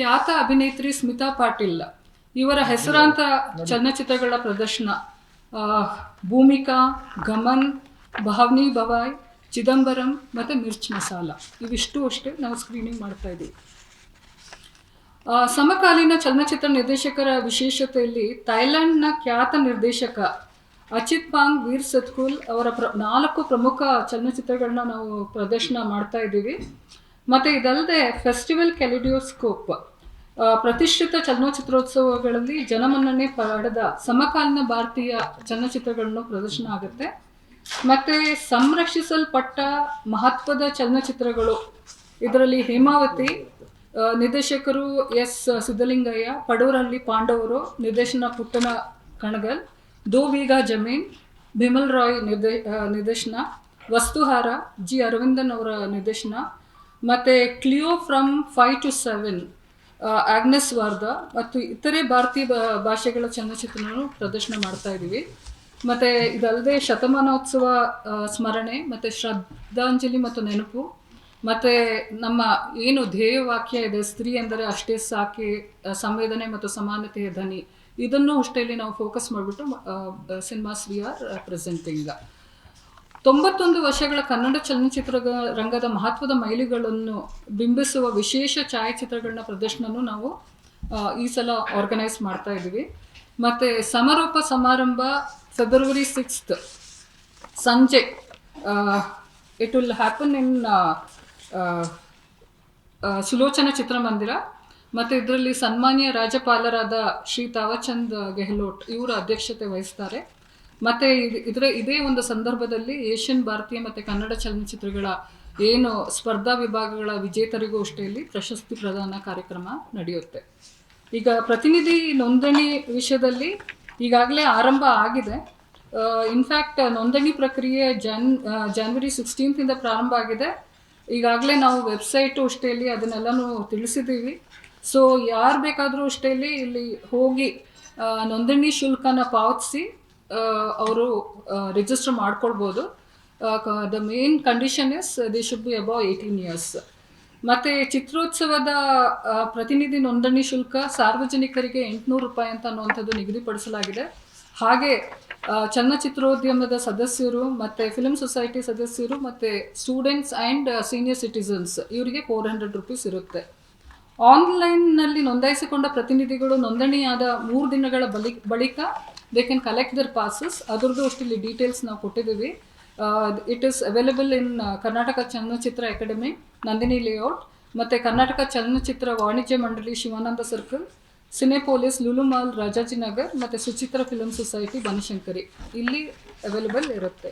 ಖ್ಯಾತ ಅಭಿನೇತ್ರಿ ಸ್ಮಿತಾ ಪಾಟೀಲ್ ಇವರ ಹೆಸರಾಂತ ಚಲನಚಿತ್ರಗಳ ಪ್ರದರ್ಶನ ಆ, ಭೂಮಿಕಾ ಗಮನ್ ಭಾವ್ನಿ ಭವಾಯ್ ಚಿದಂಬರಂ ಮತ್ತು ಮಿರ್ಚ್ ಮಸಾಲ. ಇವಿಷ್ಟು ಅಷ್ಟೇ ನಾವು ಸ್ಕ್ರೀನಿಂಗ್ ಮಾಡ್ತಾ ಇದ್ದೀವಿ. ಸಮಕಾಲೀನ ಚಲನಚಿತ್ರ ನಿರ್ದೇಶಕರ ವಿಶೇಷತೆಯಲ್ಲಿ ಥೈಲ್ಯಾಂಡ್ನ ಖ್ಯಾತ ನಿರ್ದೇಶಕ ಅಚಿತ್ ಪಾಂಗ್ ವೀರ್ ಸತ್ಕುಲ್ ಅವರ ಪ್ರ ನಾಲ್ಕು ಪ್ರಮುಖ ಚಲನಚಿತ್ರಗಳನ್ನ ನಾವು ಪ್ರದರ್ಶನ ಮಾಡ್ತಾ ಇದ್ದೀವಿ. ಮತ್ತು ಇದಲ್ಲದೆ ಫೆಸ್ಟಿವಲ್ ಕ್ಯಾಲಿಡಿಯೋಸ್ಕೋಪ್ ಪ್ರತಿಷ್ಠಿತ ಚಲನಚಿತ್ರೋತ್ಸವಗಳಲ್ಲಿ ಜನಮನ್ನಣೆ ಪಡೆದ ಸಮಕಾಲೀನ ಭಾರತೀಯ ಚಲನಚಿತ್ರಗಳನ್ನು ಪ್ರದರ್ಶನ ಆಗುತ್ತೆ. ಮತ್ತು ಸಂರಕ್ಷಿಸಲ್ಪಟ್ಟ ಮಹತ್ವದ ಚಲನಚಿತ್ರಗಳು, ಇದರಲ್ಲಿ ಹೇಮಾವತಿ ನಿರ್ದೇಶಕರು ಎಸ್ ಸಿದ್ದಲಿಂಗಯ್ಯ, ಪಡೂರಲ್ಲಿ ಪಾಂಡವರು, ನಿರ್ದೇಶನ ಪುಟ್ಟನ ಕಣಗಲ್ ದೋ ಬೀಗಾ ಜಮೀನ್, ಬಿಮಲ್ ರಾಯ್ ನಿರ್ದೇ ನಿರ್ದೇಶನ, ವಸ್ತುಹಾರ ಜಿ ಅರವಿಂದನ್ ಅವರ ನಿರ್ದೇಶನ, ಮತ್ತು Cleo from five to seven Agnes Varda ಮತ್ತು ಇತರೆ ಭಾರತೀಯ ಭಾಷೆಗಳ ಚಲನಚಿತ್ರವನ್ನು ಪ್ರದರ್ಶನ ಮಾಡ್ತಾ ಇದ್ದೀವಿ. ಮತ್ತು ಇದಲ್ಲದೆ ಶತಮಾನೋತ್ಸವ ಸ್ಮರಣೆ, ಮತ್ತು ಶ್ರದ್ಧಾಂಜಲಿ ಮತ್ತು ನೆನಪು, ಮತ್ತು ನಮ್ಮ ಏನು ಧ್ಯೇಯವಾಕ್ಯ ಇದೆ, ಸ್ತ್ರೀ ಎಂದರೆ ಅಷ್ಟೇ ಸಾಕೆ ಸಂವೇದನೆ ಮತ್ತು ಸಮಾನತೆಯ ಧ್ವನಿ, ಇದನ್ನು ಅಷ್ಟೇ ನಾವು ಫೋಕಸ್ ಮಾಡಿಬಿಟ್ಟು ಸಿನಿಮಾಸ್ ವಿ ಆರ್ ಪ್ರೆಸೆಂಟಿಂಗ್ ತೊಂಬತ್ತೊಂದು ವರ್ಷಗಳ ಕನ್ನಡ ಚಲನಚಿತ್ರ ರಂಗದ ಮಹತ್ವದ ಮೈಲಿಗಳನ್ನು ಬಿಂಬಿಸುವ ವಿಶೇಷ ಛಾಯಾಚಿತ್ರಗಳನ್ನ ಪ್ರದರ್ಶನನೂ ನಾವು ಈ ಸಲ ಆರ್ಗನೈಸ್ ಮಾಡ್ತಾ ಇದ್ದೀವಿ. ಮತ್ತು ಸಮಾರೋಪ ಸಮಾರಂಭ ಫೆಬ್ರವರಿ ಸಿಕ್ಸ್ತ್ ಸಂಜೆ it will happen in Sulochana ಚಿತ್ರಮಂದಿರ. ಮತ್ತು ಇದರಲ್ಲಿ ಸನ್ಮಾನ್ಯ ರಾಜ್ಯಪಾಲರಾದ ಶ್ರೀ ತಾವಚಂದ್ ಗೆಹ್ಲೋಟ್ ಇವರು ಅಧ್ಯಕ್ಷತೆ ವಹಿಸ್ತಾರೆ. ಮತ್ತು ಇದರ ಇದೇ ಒಂದು ಸಂದರ್ಭದಲ್ಲಿ ಏಷ್ಯನ್ ಭಾರತೀಯ ಮತ್ತು ಕನ್ನಡ ಚಲನಚಿತ್ರಗಳ ಏನು ಸ್ಪರ್ಧಾ ವಿಭಾಗಗಳ ವಿಜೇತರಿಗೂ ಅಷ್ಟೇ ಇಲ್ಲಿ ಪ್ರಶಸ್ತಿ ಪ್ರದಾನ ಕಾರ್ಯಕ್ರಮ ನಡೆಯುತ್ತೆ. ಈಗ ಪ್ರತಿನಿಧಿ ನೋಂದಣಿ ವಿಷಯದಲ್ಲಿ ಈಗಾಗಲೇ ಆರಂಭ ಆಗಿದೆ. ಇನ್ಫ್ಯಾಕ್ಟ್ ನೋಂದಣಿ ಪ್ರಕ್ರಿಯೆ ಜನ್ ಜಾನ್ವರಿ ಸಿಕ್ಸ್ಟೀನ್ತಿಂದ ಪ್ರಾರಂಭ ಆಗಿದೆ. ಈಗಾಗಲೇ ನಾವು ವೆಬ್ಸೈಟು ಅಷ್ಟೇಲಿ ಅದನ್ನೆಲ್ಲನೂ ತಿಳಿಸಿದ್ದೀವಿ. ಸೊ ಯಾರು ಬೇಕಾದರೂ ಅಷ್ಟೇಲಿ ಇಲ್ಲಿ ಹೋಗಿ ನೋಂದಣಿ ಶುಲ್ಕನ ಪಾವತಿಸಿ ಅವರು ರಿಜಿಸ್ಟರ್ ಮಾಡ್ಕೊಳ್ಬೋದು. The main condition is they should be above eighteen years ಮತ್ತು ಚಿತ್ರೋತ್ಸವದ ಪ್ರತಿನಿಧಿ ನೋಂದಣಿ ಶುಲ್ಕ ಸಾರ್ವಜನಿಕರಿಗೆ ಎಂಟುನೂರು ರೂಪಾಯಿ ಅಂತ ಅನ್ನುವಂಥದ್ದು ನಿಗದಿಪಡಿಸಲಾಗಿದೆ. ಹಾಗೆ ಚಲನಚಿತ್ರೋದ್ಯಮದ ಸದಸ್ಯರು ಮತ್ತು ಫಿಲ್ಮ್ ಸೊಸೈಟಿ ಸದಸ್ಯರು ಮತ್ತು ಸ್ಟೂಡೆಂಟ್ಸ್ ಆ್ಯಂಡ್ ಸೀನಿಯರ್ ಸಿಟಿಸನ್ಸ್ ಇವರಿಗೆ ಫೋರ್ ಹಂಡ್ರೆಡ್ ರುಪೀಸ್ ಇರುತ್ತೆ. ಆನ್ಲೈನ್ನಲ್ಲಿ ನೋಂದಾಯಿಸಿಕೊಂಡ ಪ್ರತಿನಿಧಿಗಳು ನೋಂದಣಿಯಾದ ಮೂರು ದಿನಗಳ ಬಳಿ ಬಳಿಕ they can collect their passes ಅದರದ್ದು ಅಷ್ಟು ಇಲ್ಲಿ ಡೀಟೇಲ್ಸ್ ನಾವು ಕೊಟ್ಟಿದ್ದೀವಿ. It is available in Karnataka ಚಲನಚಿತ್ರ ಅಕಾಡೆಮಿ ನಂದಿನಿ ಲೇಔಟ್ ಮತ್ತು ಕರ್ನಾಟಕ ಚಲನಚಿತ್ರ ವಾಣಿಜ್ಯ ಮಂಡಳಿ Shivananda circle Cinepolis Lulu Mall Rajajinagar ಮತ್ತು ಸುಚಿತ್ರ ಫಿಲಮ್ ಸೊಸೈಟಿ ಬನಶಂಕರಿ ಇಲ್ಲಿ ಅವೈಲೇಬಲ್ ಇರುತ್ತೆ.